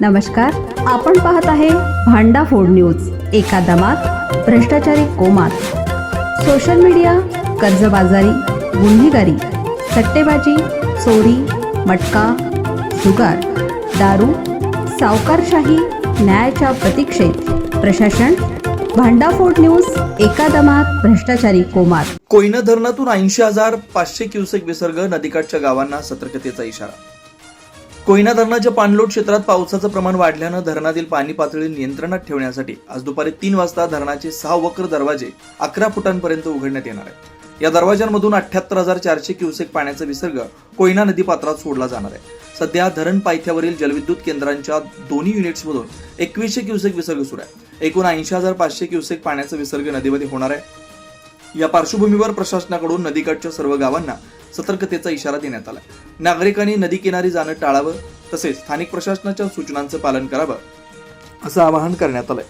नमस्कार आपण पाहत आहे भांडा फोड न्यूज एका दमात भ्रष्टाचारी कोमात. सोशल मीडिया कर्जबाजारी गुन्हेगारी सट्टेबाजी चोरी मटका जुगार दारू सावकारशाही न्यायाच्या प्रतीक्षेत. प्रशासन भांडाफोड न्यूज एका दमात भ्रष्टाचारी कोमात. कोयना धरणातून ऐंशी हजार पाचशे क्युसेक विसर्ग नदीकाठच्या गावांना सतर्कतेचा इशारा. कोयना धरणाच्या पाणलोट क्षेत्रात पावसाचं प्रमाण वाढल्यानं धरणातील पाणी पातळी नियंत्रणात ठेवण्यासाठी आज दुपारी तीन वाजता धरणाचे सहा वक्र दरवाजे अकरा फुटांपर्यंत उघडण्यात येणार आहे या दरवाजांमधून अठ्याहत्तर हजार चारशे क्युसेक पाण्याचा विसर्ग कोयना नदी पात्रात सोडला जाणार आहे. सध्या धरण पायथ्यावरील जलविद्युत केंद्रांच्या दोन्ही युनिट्समधून एकवीसशे क्युसेक विसर्ग सुरू आहे. एकूण ऐंशी हजार पाचशे क्युसेक पाण्याचा विसर्ग नदीमध्ये होणार आहे. या पार्श्वभूमीवर प्रशासनाकडून नदीकाठच्या सर्व गावांना सतर्कतेचा इशारा देण्यात आला. नागरिकांनी नदी किनारी जाणं टाळावं तसेच स्थानिक प्रशासनाच्या सूचनांचं पालन करावं असं आवाहन करण्यात आलंय.